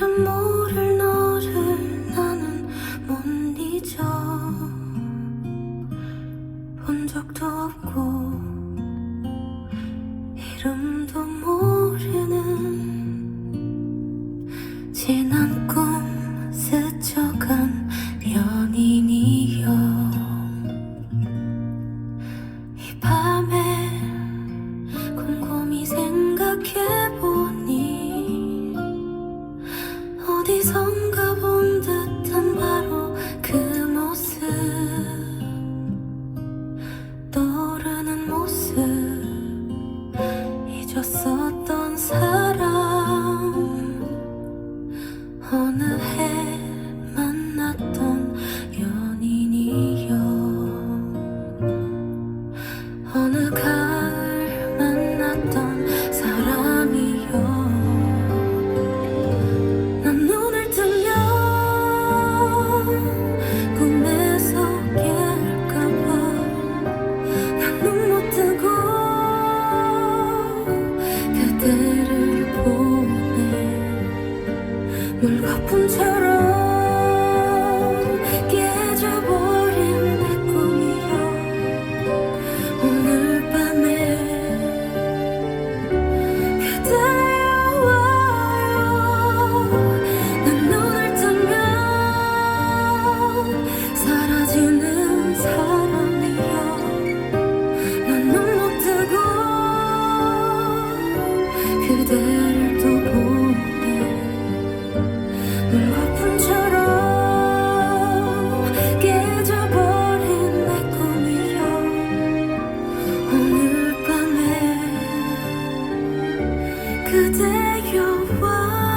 이름 적도 없고 이름도 모르는 지난 꿈 스쳐간 연인이여. 이 밤에 곰곰이 생각해보니 어디선가 잃었었던 사람. 어느 해 만났던 연인이여. 어느 可得有我